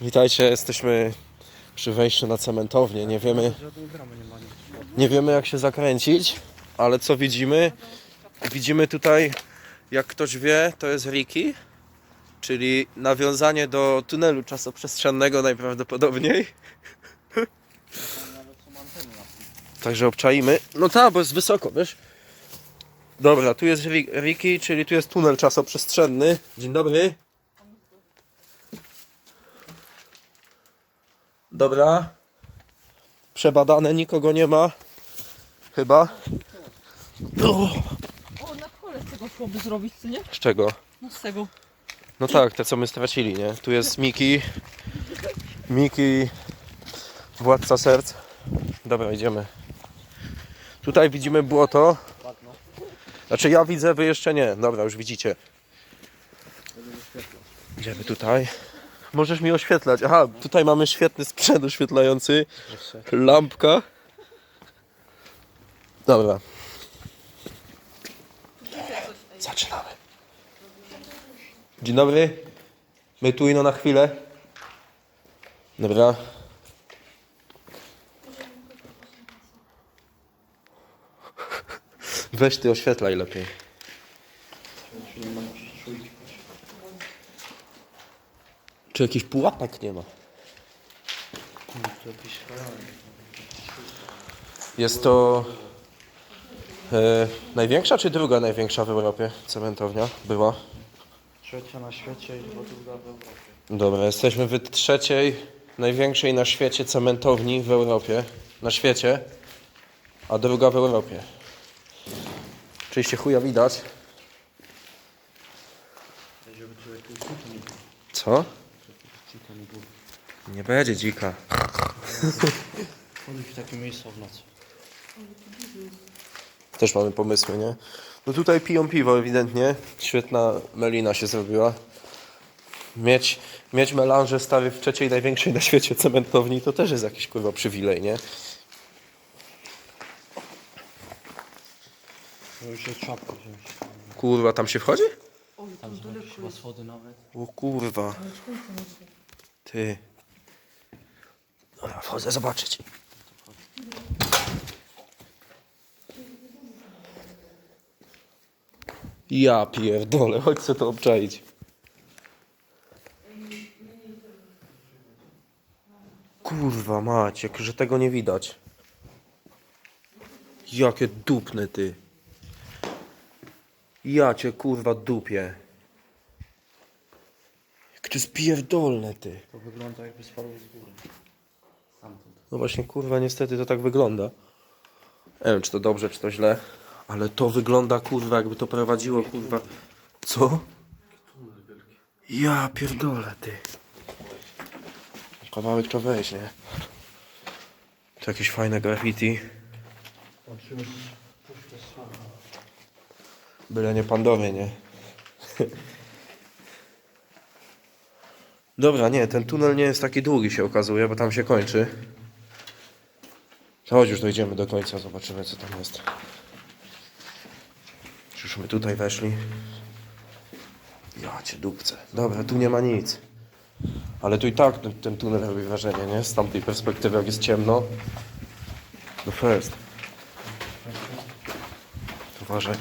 Witajcie, jesteśmy przy wejściu na cementownię. Nie wiemy, nie wiemy jak się zakręcić, ale co widzimy? Widzimy tutaj, jak ktoś wie, to jest Riki, czyli nawiązanie do tunelu czasoprzestrzennego najprawdopodobniej. Także obczaimy. No tak, bo jest wysoko, wiesz? Dobra, tu jest Ri- Riki, czyli tu jest tunel czasoprzestrzenny. Dzień dobry. Dobra. Przebadane, nikogo nie ma. Chyba. O, O, na kole z tego szłoby zrobić, co nie? z czego? No z tego. No tak, te co my stracili, nie? Tu jest Miki. Miki, władca serc. Dobra, idziemy. Tutaj widzimy błoto. Znaczy ja widzę, wy jeszcze nie. Dobra, już widzicie. Idziemy tutaj. Możesz mi oświetlać. Aha, tutaj mamy świetny sprzęt oświetlający. Lampka. Dobra. Zaczynamy. Dzień dobry. My tu ino na chwilę. Dobra. Weź ty oświetlaj lepiej. Czy jakiś pułapek nie ma? Jest to e, największa czy druga największa w Europie cementownia? Była. Trzecia na świecie i druga w Europie. Dobra, jesteśmy w trzeciej największej na świecie cementowni w Europie. Na świecie, a druga w Europie. Oczywiście chuja widać. Co? Nie będzie dzika. Chodzić w takie miejsca w nocy. Też mamy pomysły, nie? No tutaj piją piwo ewidentnie. Świetna melina się zrobiła. Mieć, mieć melanże stary w trzeciej największej na świecie cementowni to też jest jakiś kurwa przywilej, nie? No już jest czapka wziąć. Kurwa, tam się wchodzi? Tam są chyba schody nawet. O kurwa. Ty. Dobra, wchodzę zobaczyć. Ja pierdolę, chodź co to obczaić. Kurwa jak że tego nie widać. Jakie dupne ty. Ja cię kurwa dupię. Jak to jest pierdolne ty. To wygląda jakby spadł z góry. No właśnie, kurwa, niestety to tak wygląda. Nie wiem, czy to dobrze, czy to źle, ale to wygląda, kurwa, jakby to prowadziło, kurwa. Co? Ja pierdolę, ty. Kawałek to weź, nie? To jakieś fajne graffiti. Byle nie pandowie, nie? Dobra, nie, ten tunel nie jest taki długi się okazuje, bo tam się kończy. To Chodź już dojdziemy do końca, zobaczymy co tam jest. Już my tutaj weszli. Ja cię dupcę. Dobra, tu nie ma nic. Ale tu i tak ten, tunel robi wrażenie, nie? Z tamtej perspektywy, jak jest ciemno. No first. Uważaj.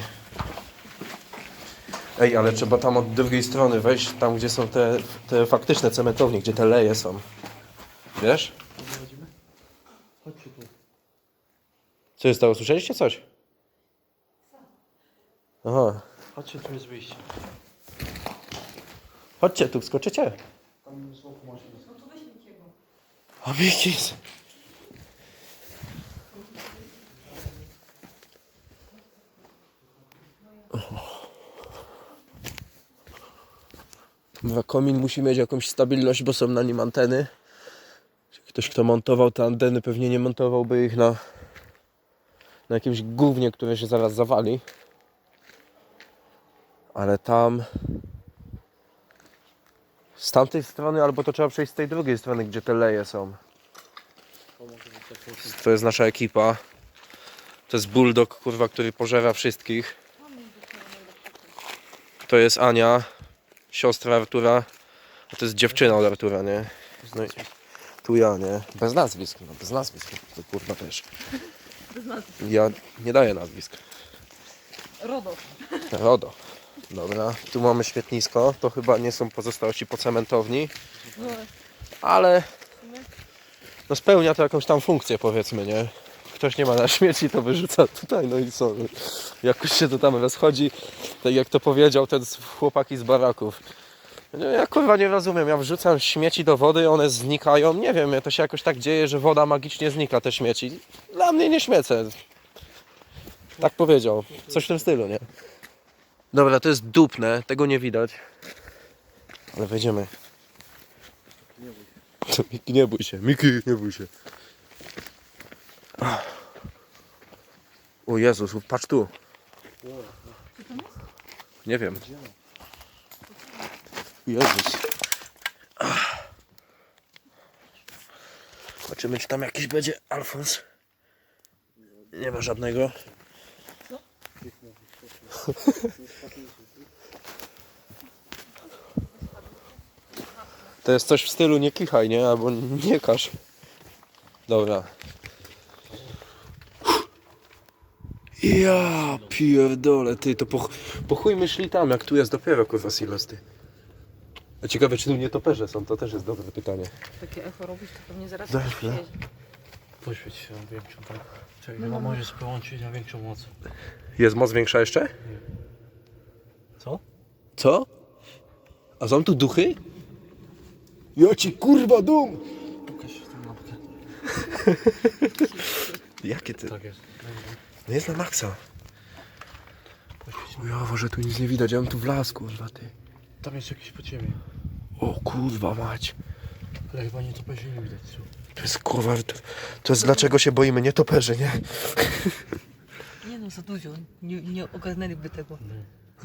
Ej, ale trzeba tam od drugiej strony wejść, tam gdzie są te, te faktyczne cementownie, gdzie te leje są. Wiesz? Gdzie chodzimy? Chodźcie tu. Co się stało? Słyszeliście coś? Aha. Chodźcie, tu jest wyjście. Chodźcie tu, wskoczycie. Tam z boku macie być. A Mikis. Chyba komin musi mieć jakąś stabilność, bo są na nim anteny. Ktoś, kto montował te anteny, pewnie nie montowałby ich na, na jakimś gównie, które się zaraz zawali. Ale tam z tamtej strony, albo to trzeba przejść z tej drugiej strony, gdzie te leje są. To jest nasza ekipa. To jest Bulldog, kurwa, który pożera wszystkich. To jest Ania, siostra Artura. To jest dziewczyna od Artura, nie? No i tu ja, nie? Bez nazwisk, no bez nazwisk. To kurwa też. Bez. Ja nie daję nazwisk. RODO. RODO. Dobra, tu mamy świetnisko. To chyba nie są pozostałości po cementowni, No, ale sumie no spełnia to jakąś tam funkcję, powiedzmy, nie? Ktoś nie ma na śmieci, to wyrzuca tutaj, no i co? Jakoś się to tam rozchodzi, tak jak to powiedział ten z- chłopaki z baraków. Nie, Ja kurwa nie rozumiem, ja wrzucam śmieci do wody, one znikają, nie wiem, to się jakoś tak dzieje, że woda magicznie znika, te śmieci. Dla mnie nie śmiecę. Tak powiedział, coś w tym stylu, nie? Dobra, to jest dupne, tego nie widać. Ale wejdziemy. Miki, nie bój się. Miki, nie bój się. O Jezus, patrz tu. Nie wiem. Jezus. Zobaczymy, czy tam jakiś będzie Alfons. Nie ma żadnego. To jest coś w stylu nie kichaj, nie? Albo nie każ. Dobra. Ja pierdolę, ty, to po, po chuj my szli tam, jak tu jest dopiero kurwa silos, ty. A ciekawe, czy tu nietoperze są, to też jest dobre pytanie. takie echo robisz, to pewnie zaraz chwilę. przyjedzie. Poświeć się na większą, tak? Czekaj, No, no, no. możesz połączyć na większą moc. Jest moc większa jeszcze? Co? Co? A są tu duchy? Ja ci kurwa dum! Pokaż tę lampkę. Jakie ty? Tak jest. No jest na maksa. Poświeć. Ujowo, że tu nic nie widać, ja bym tu wlazł, kurwa, ty. Tam jest jakieś podziemie. O kurwa mać. Ale chyba nie to będzie nie widać. Co? To jest kurwa, to, to jest dlaczego się boimy nietoperzy, nie? Nie no, za dużo. Nie, nie ogarnęliby tego.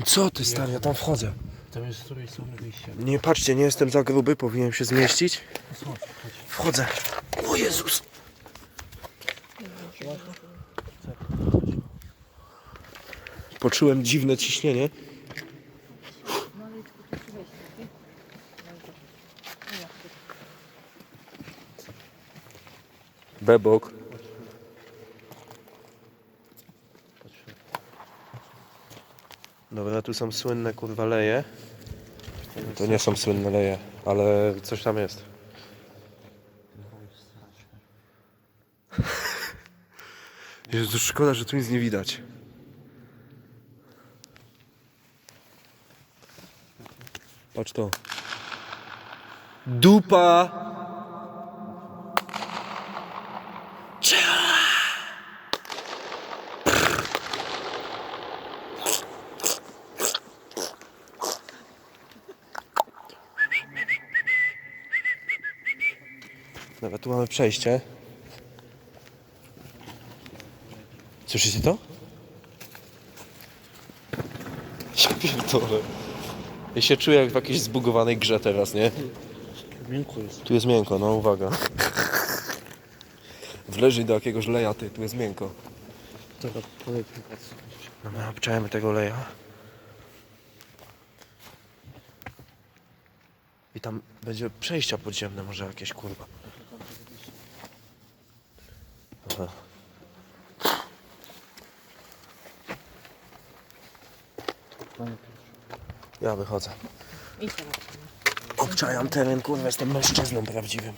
Co ty stary, ja tam wchodzę. Tam jest z której strony wyjście. Nie patrzcie, nie jestem za gruby, powinienem się zmieścić. No Chodź, chodź. Wchodzę. O Jezus! Poczułem dziwne ciśnienie. No ale tylko tu ci wejść, nie? No jak to? Bebok. Dobra, tu są słynne kurwa leje. To nie są słynne leje, ale coś tam jest. Jezu, szkoda, że tu nic nie widać. Patrz to. Dupa! Dobra, tu mamy przejście. Słyszycie to? Ja pierdolę. Ja się czuję jak w jakiejś zbugowanej grze teraz, nie? Miękko jest. Tu jest miękko, no uwaga. Wleży do jakiegoś leja, ty, tu jest miękko. Dobra, patrz. Dobra, obczajemy tego leja. I tam będzie przejścia podziemne, może jakieś kurwa. Piotrze. Ja wychodzę. Idź. Obczajam teren, kurwa, jestem mężczyzną prawdziwym.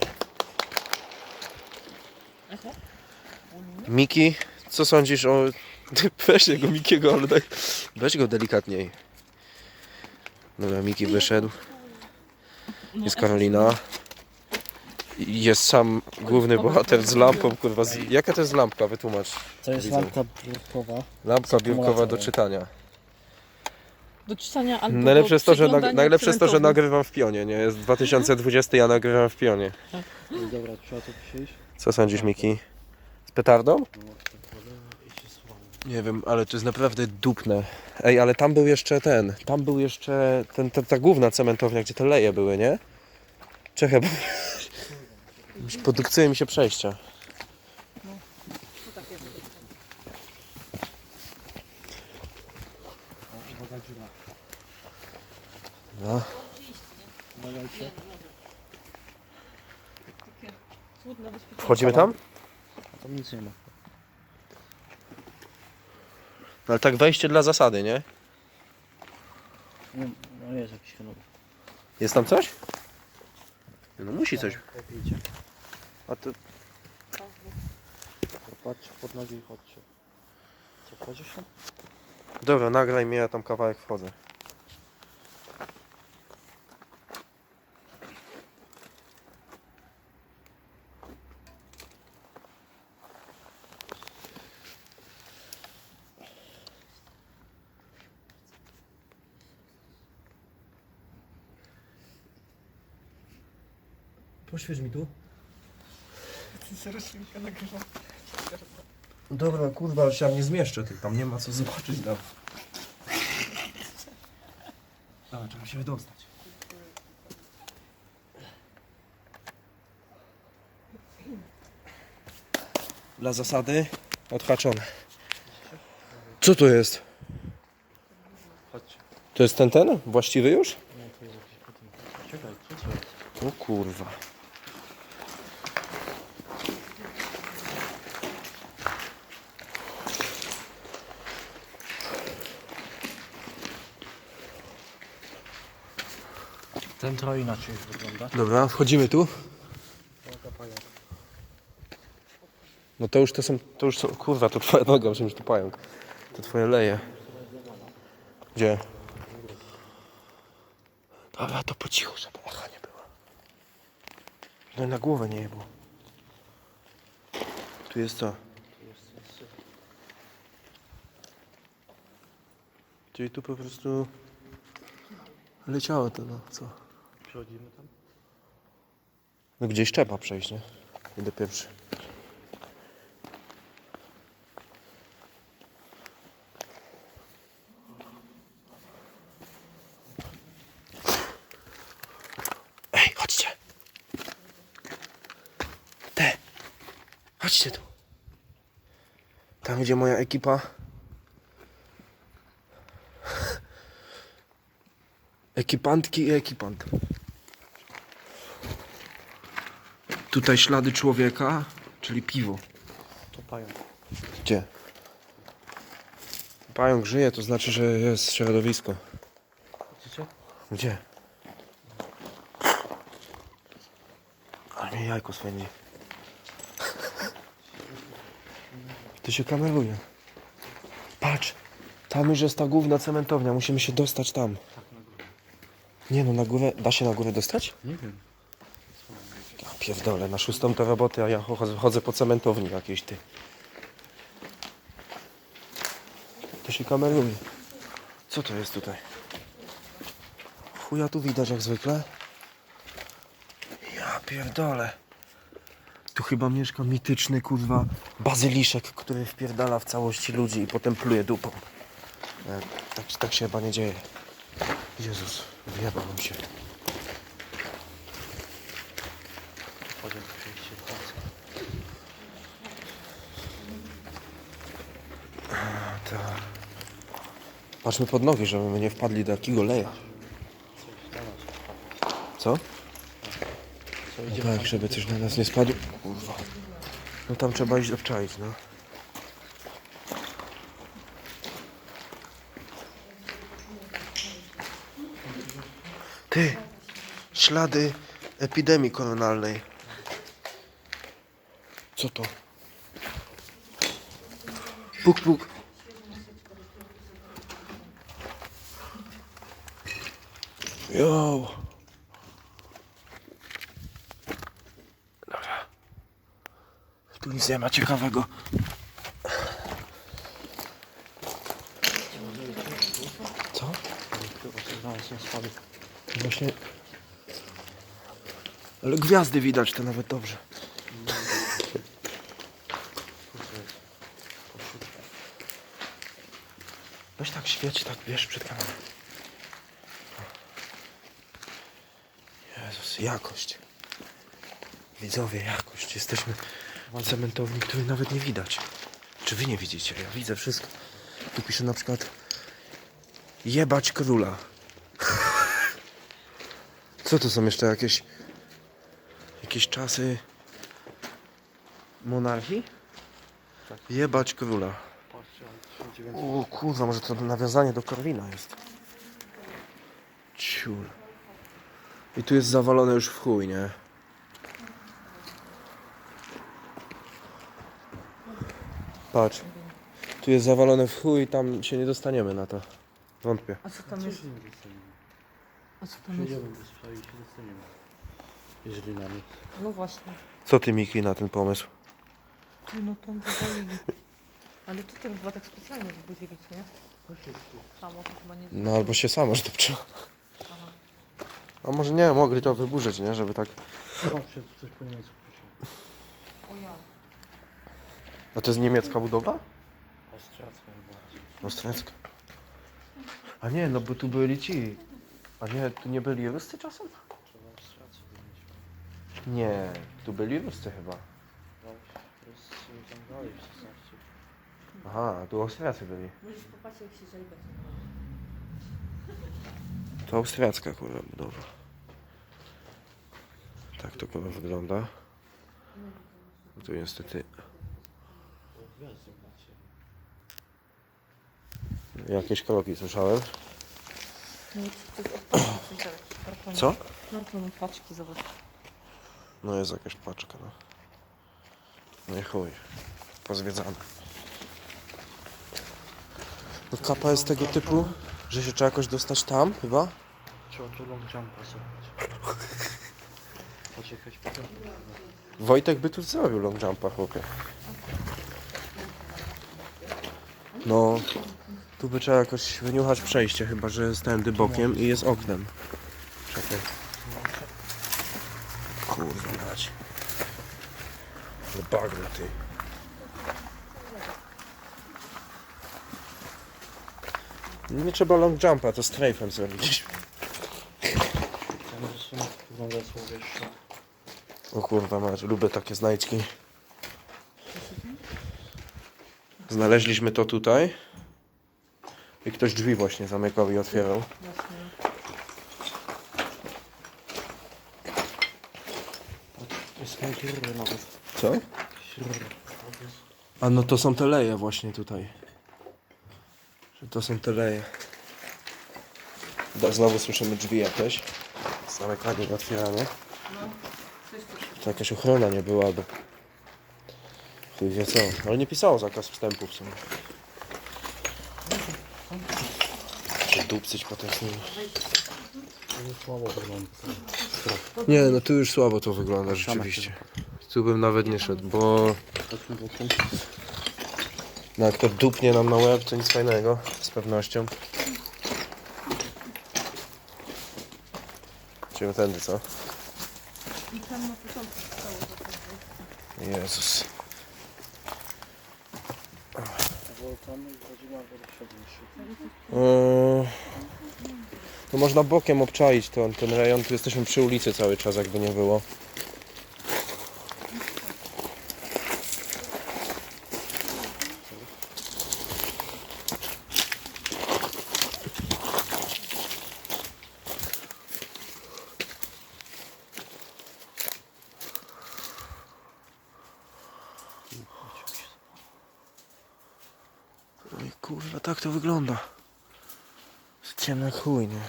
Miki, co sądzisz o... Weź tego Mikiego, ale daj... Weź go delikatniej. Dobra, Miki wyszedł. Jest. Karolina. Jest sam główny bohater z lampą, kurwa. Z... Jaka to jest lampka? Wytłumacz. To jest Widzę. lampka biurkowa. Lampka biurkowa do czytania. Do czytania albo Najlepsze jest, to, że nag... Najlepsze jest to, że nagrywam w pionie, nie? Jest 2020, ja nagrywam w pionie. No dobra, trzeba to przyjść. Co sądzisz, Miki? Z petardą? Tak. Nie wiem, ale to jest naprawdę dupne. Ej, ale tam był jeszcze ten. Tam był jeszcze ten, ta, ta główna cementownia, gdzie te leje były, nie? Czekaj, bo... Już Produkcje mi się przejścia. No. Wchodzimy tam? Tam nic nie ma. No, ale tak wejście dla zasady, nie? Nie, no jest jakiś kanał. Jest tam coś? No musi coś. A to Patrzcie pod nogi i chodźcie. Co, wchodzisz tam? Dobra, nagraj mnie, ja tam kawałek wchodzę. Poświeć mi tu. Nagrywa. Dobra, kurwa, ale się tam nie zmieszczę, ty tam nie ma co zobaczyć tam. Dobra, trzeba się wydostać. Dla zasady odhaczone. Co to jest? Chodźcie. To jest ten ten? Właściwy już? Nie, to jest jakiś potem. Czekaj, co to jest? O kurwa. Ten trochę inaczej wygląda. Dobra, wchodzimy tu. No to już to są, to już są, kurwa, to twoja noga, że to pająk. To twoje leje. Gdzie? Dobra, to po cichu, żeby echa nie było. No i na głowę nie było. Tu jest syf. Czyli tu po prostu leciało to, no co? Przechodzimy tam? No gdzieś trzeba przejść, nie? Idę pierwszy. Ej, chodźcie! Te! Chodźcie tu! Tam gdzie moja ekipa. Ekipantki i ekipant. Tutaj ślady człowieka, czyli piwo. To pająk. Gdzie? Pająk żyje, to znaczy, że jest środowisko. Widzicie? Gdzie? Ale mnie jajko swędzi. To się kameruje. Patrz, tam już jest ta główna cementownia, musimy się dostać tam. Tak, na górę. Nie no, na górę, da się na górę dostać? Nie wiem. Pierdolę, na szóstą to roboty, a ja chodzę, po cementowni jakiejś ty. To się kameruje. Co to jest tutaj? Chuja tu widać jak zwykle. Ja pierdolę. Tu chyba mieszka mityczny kurwa bazyliszek, który wpierdala w całości ludzi i potem pluje dupą. E, Tak, tak się chyba nie dzieje. Jezus, wyjebał mi się. W przejście w końcu. Tak. Patrzmy pod nogi, żeby my nie wpadli do jakiego leja. Coś na nas. Co? Co No idziemy tak, tam? żeby coś na nas nie spadło. Kurwa. No tam trzeba iść obczaić, no. Ty! Ślady epidemii koronalnej. Co to? Puk, puk. Jo. Dobra. Tu nic nie ma ciekawego. Co? Właśnie. Ale gwiazdy widać to nawet dobrze. Świeć, tak wiesz przed kamerą. Jezus, jakość. Widzowie, jakość. Jesteśmy w cementowni, której nawet nie widać. Czy wy nie widzicie? Ja widzę wszystko. Tu pisze na przykład jebać króla. Co tu są jeszcze jakieś... Jakieś czasy... Monarchii? Tak. Jebać króla. Patrzcie, ale 1900. O kurwa, może to nawiązanie do Korwina jest. Ciul. I tu jest zawalone już w chuj, nie? Patrz. Tu jest zawalone w chuj, tam się nie dostaniemy na to. Wątpię. A co tam Co jest? A co tam jest? Przyjdziemy do sprawy i się dostaniemy. Jeżeli na nic. No właśnie. Co ty, Miki, na ten pomysł? No tam zawalili. Ale to tam chyba tak specjalnie wybudzili, co nie? Samo to chyba nie No albo się samo zdobczyło. Aha. A może nie, mogli to wyburzyć, nie? Żeby tak... Patrzcie, tu coś po niemiecku pisze. O ja. A to jest niemiecka budowla? Austriacka chyba. Austriacka. A nie, no bo tu byli ci. A nie, tu nie byli Ruscy czasem? Trzeba Austriacy wymieć. Nie, tu byli Ruscy chyba. Ruscy tam dalej w 16. Aha, tu Austriacy byli. Możesz popatrzeć jak się żelbę. To austriacka kurwa budowa. Tak to kurwa wygląda. Tu niestety jakieś kroki słyszałem. No to jest. Kartony. Co? Karton paczki, zobacz. No jest jakaś paczka, no. No i chuj. Pozwiedzane. No kapa jest tego typu, że się trzeba jakoś dostać tam chyba. Trzeba tu long jumpa zrobić. Poczekać potem. Wojtek by tu zrobił long jumpa, chłopie. No, tu by trzeba jakoś wyniuchać przejście, chyba że jest tędy bokiem i jest oknem. Czekaj. Kurwa mać. Ale bagno ty. Nie trzeba long jumpa, to strafem słowieszczo. O kurwa mać, lubię takie znajdźki. Znaleźliśmy to tutaj. I ktoś drzwi właśnie zamykał i otwierał. Co? A no to są te leje właśnie tutaj. To są te leje. Da- Znowu słyszymy drzwi jakieś. Zamykanie i otwieranie. No. To jakaś ochrona nie była, albo... Chuj wie co. Ale nie pisało zakaz wstępu w sumie. Czy dupcyć potem z nimi. Nie, no tu już słabo to wygląda rzeczywiście. Tu bym nawet nie szedł, bo. No jak to dupnie nam na łeb, to nic fajnego, z pewnością. Idziemy tędy, co? I tam na początku stało. Jezus. To można bokiem obczaić ten, ten rejon. Tu jesteśmy przy ulicy cały czas, jakby nie było. Oj kurwa, tak to wygląda. Ciemno jak chuj, nie?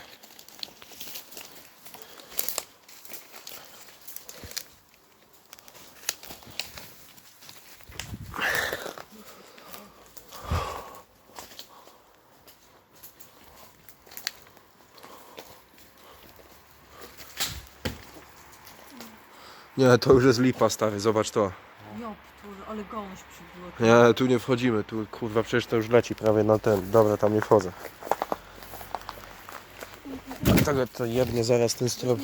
Nie, to już jest lipa, stary, zobacz to. Ale przybyła. Nie, tu nie wchodzimy, tu kurwa przecież to już leci prawie na ten. Dobra, tam nie wchodzę. Tego to jebnie zaraz ten strop.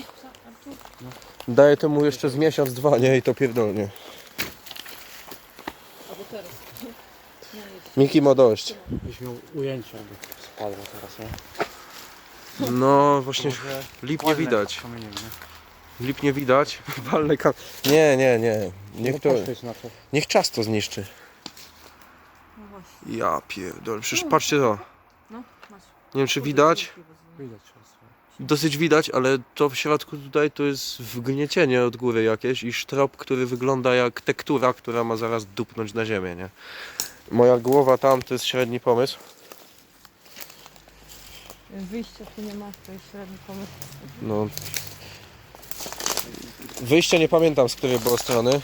Daję temu jeszcze z miesiąc, dwa, nie? I to pierdolnie. Albo teraz. Miki ma dość. Byś miał ujęcie, aby spadło teraz, nie? No właśnie Może lip nie widać. kamieniem, nie? Lip nie widać. Walny kam... Nie, nie, nie. Niech to. poświeć na to. Niech czas to zniszczy. No właśnie. Ja pierdolę. Przecież patrzcie to. No, masz. Nie wiem czy widać. Widać czas. dosyć widać, ale to w środku tutaj to jest wgniecienie od góry jakieś i sztrop, który wygląda jak tektura, która ma zaraz dupnąć na ziemię, nie? Moja głowa tam to jest średni pomysł. Wyjścia tu nie ma, to jest średni pomysł. No. Wyjście nie pamiętam z której było strony.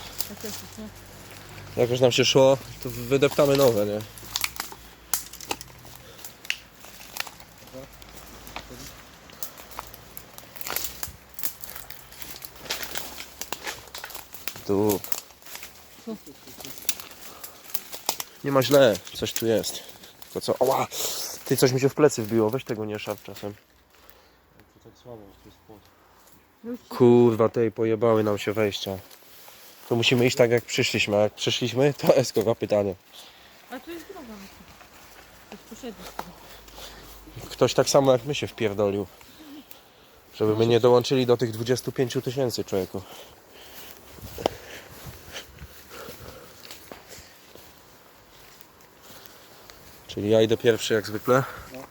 Jak już nam się szło, to wydeptamy nowe, nie? Tu. Nie ma źle, coś tu jest. To co? Oła! Ty coś mi się w plecy wbiło, weź tego nie szarp czasem. To tak słabo, to jest płot. Już Kurwa, tej pojebały nam się wejścia. To musimy iść tak jak przyszliśmy, a jak przyszliśmy, to jest kurwa pytanie. A tu jest droga. no To jest pośrednia strona. Ktoś tak samo jak my się wpierdolił. Żeby my nie dołączyli do tych 25 000 tysięcy człowieku. Czyli ja idę pierwszy jak zwykle. Nie,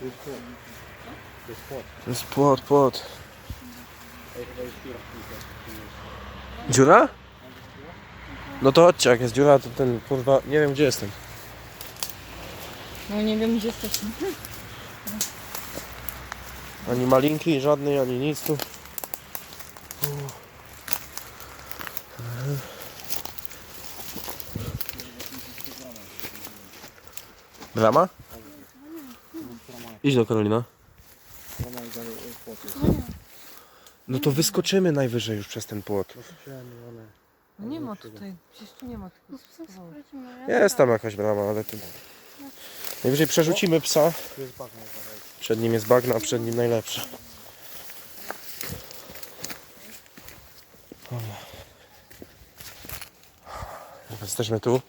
to jest płot. To jest płot. To jest płot, płot. Dziura? No to chodźcie, jak jest dziura, to ten kurwa, nie wiem gdzie jestem. No nie wiem gdzie jesteśmy. Ani malinki żadnej, ani nic tu. Brama? Idź do Karolina. No to wyskoczymy najwyżej już przez ten płot. No nie ma tutaj, przecież tu nie ma schowało. Jest tam jakaś brama, ale to... Najwyżej przerzucimy psa. Przed nim jest bagna, a przed nim najlepsze. Dobra. Jesteśmy tu.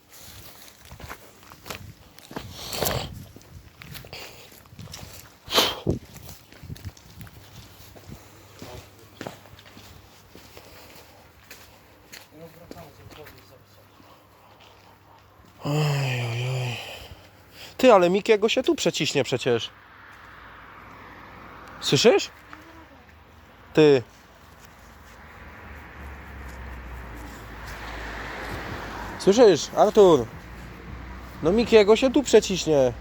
Ale Mikiego się tu przeciśnie przecież. Słyszysz? Ty. Słyszysz, Artur? No Mikiego się tu przeciśnie.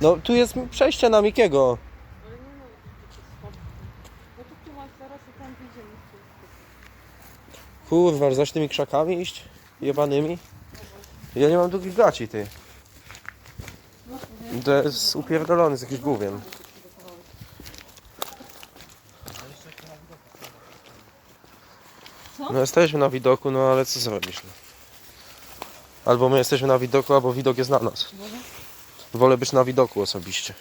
No tu jest przejście na Mikiego. Kurwa, zaś tymi krzakami iść? Jebanymi? Ja nie mam długich gaci, ty. To jest upierdolony z jakiś główien. Co? No jesteśmy na widoku, no ale co zrobisz? No? Albo my jesteśmy na widoku, albo widok jest na nas. Wolę być na widoku osobiście.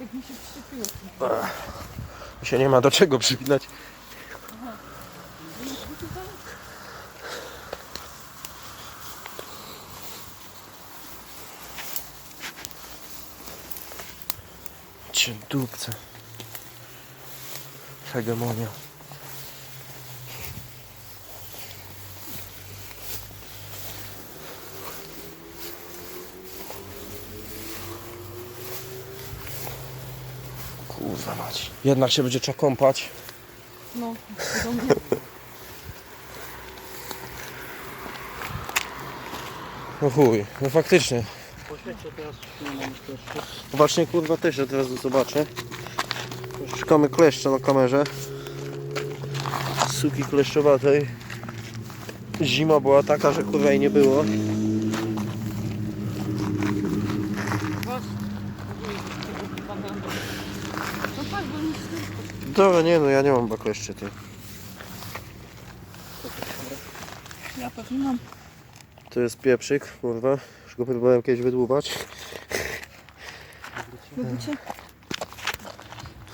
Jak mi się przypiło. Mi się nie ma do czego przypinać. Cię dupce. Hegemonia. Kurwa mać. Jednak się będzie trzeba kąpać. No, podobnie. No chuj, no faktycznie. Poświęcę teraz. Właśnie kurwa też ja teraz zobaczę. Szukamy kleszcza na kamerze. Suki kleszczowatej. Zima była taka, że kurwa jej nie było. Patrz. No tak, bo nic nie Dobra, nie no, ja nie mam chyba kleszczy ty. Ja pewnie mam. To jest pieprzyk, kurwa. Już go próbowałem kiedyś wydłubać. Lubicie?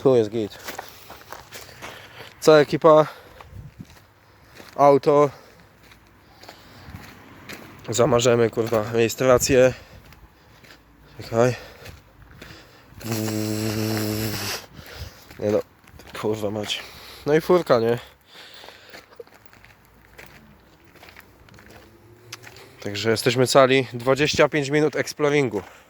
Tu jest git. Cała ekipa. Auto. Zamarzemy kurwa rejestrację. Czekaj. Kurwa mać. No i furka, nie? Także jesteśmy cali 25 minut exploringu.